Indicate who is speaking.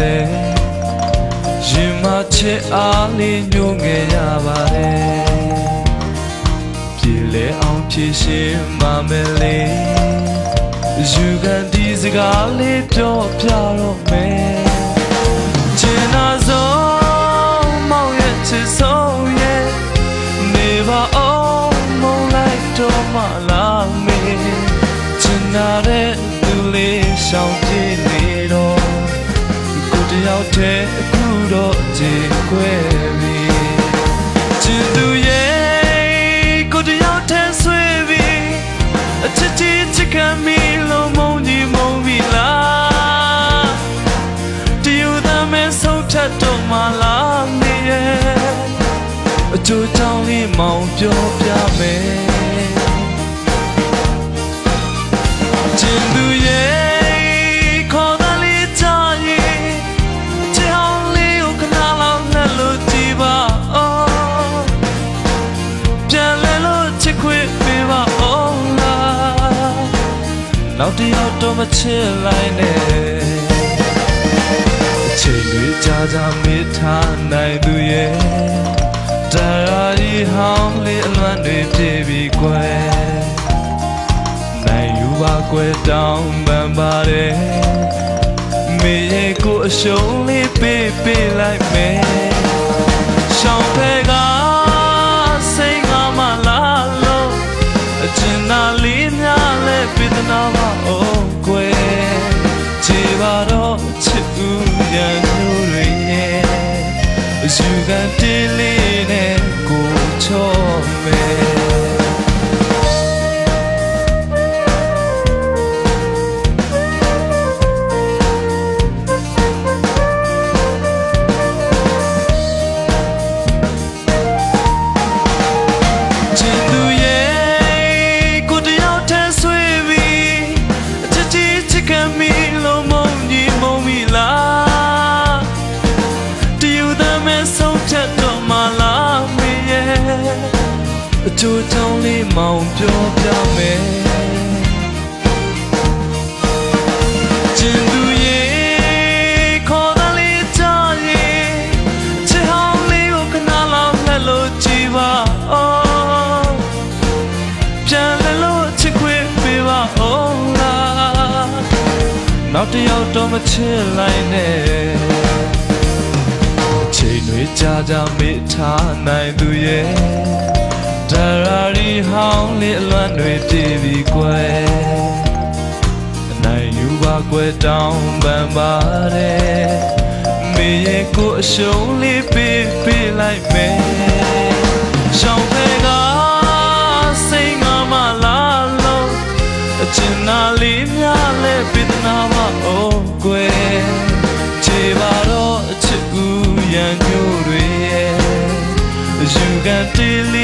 Speaker 1: တယ်ရင်မချစ်အားလေးညှို့ငယ်ရပါတယ်ပြေလဲအောင်ဖြည့်ရှင်မမယ်လေးယူကန်ဒီစကားလေးပြောပြတော့မယ် ကိုတယောက်တည်းအခုတော့ခြေခွဲပြီချစ်သူရဲ့ကိုတယောက်တည်းဆွေးပြီအချစ်ကြီးချစ်ခံမိလို့မုန်းကြီးမုန်းပြီလားတယူသားမဲဆုံးဖြတ်တော့မလားနေရဲ့အကျိုးကြောင့်လေးမောင်ပြောပြမယ်ချစ်သူ နောက်တစ်ယောက်တော့မချစ်လိုက်နဲ့အချိန်တွေကြာကြာမေးထားနိုင်သူရဲ့ဒါရာကြီးဟောင်းလေးအလွမ်းတွေပြေပြီကွယ်နိုင်ယူပါကွယ်တောင်းပန်ပါတယ်မေရဲ့ကိုအရှုံးလေးပေးပေးလိုက်မယ် အယူခံတေးလေးနဲ့ကိုချော့မယ် ချိုးချောင်းလေးမောင်ပြောပြမယ်ချစ်သူရဲ့ခေါ်တဲ့လေးချရဲ့ချစ်ဟောင်းလေးကိုခဏလောက်လှည့်လို့ကြည့်ပါအော်ပြန်လဲလို့ချစ်ခွေပေးပါအောင်လားနောက်တစ်ယောက်တော့မချစ်လိုက်နဲ့ချိန်တွေကြာကြာမေ့ထားနိုင်သူရဲ့ ဒါရာရီဟောင်းလေးအလွမ်းတွေတည်ပြီးကွယ်အနိုင်ယူပါကွယ်တောင်းပန်ပါတယ်မေရဲ့ကိုအရှုံးလေးပေးပေးလိုက်မယ်ရှောင်းဖဲကစိတ်ငါမလာလို့အချင်နာလေးများလဲပြဒနာမအိုးကွယ်ခြေပါတော့အချစ်ကူရန်ညို့တွေရဲ့ယူကန်တေးလေး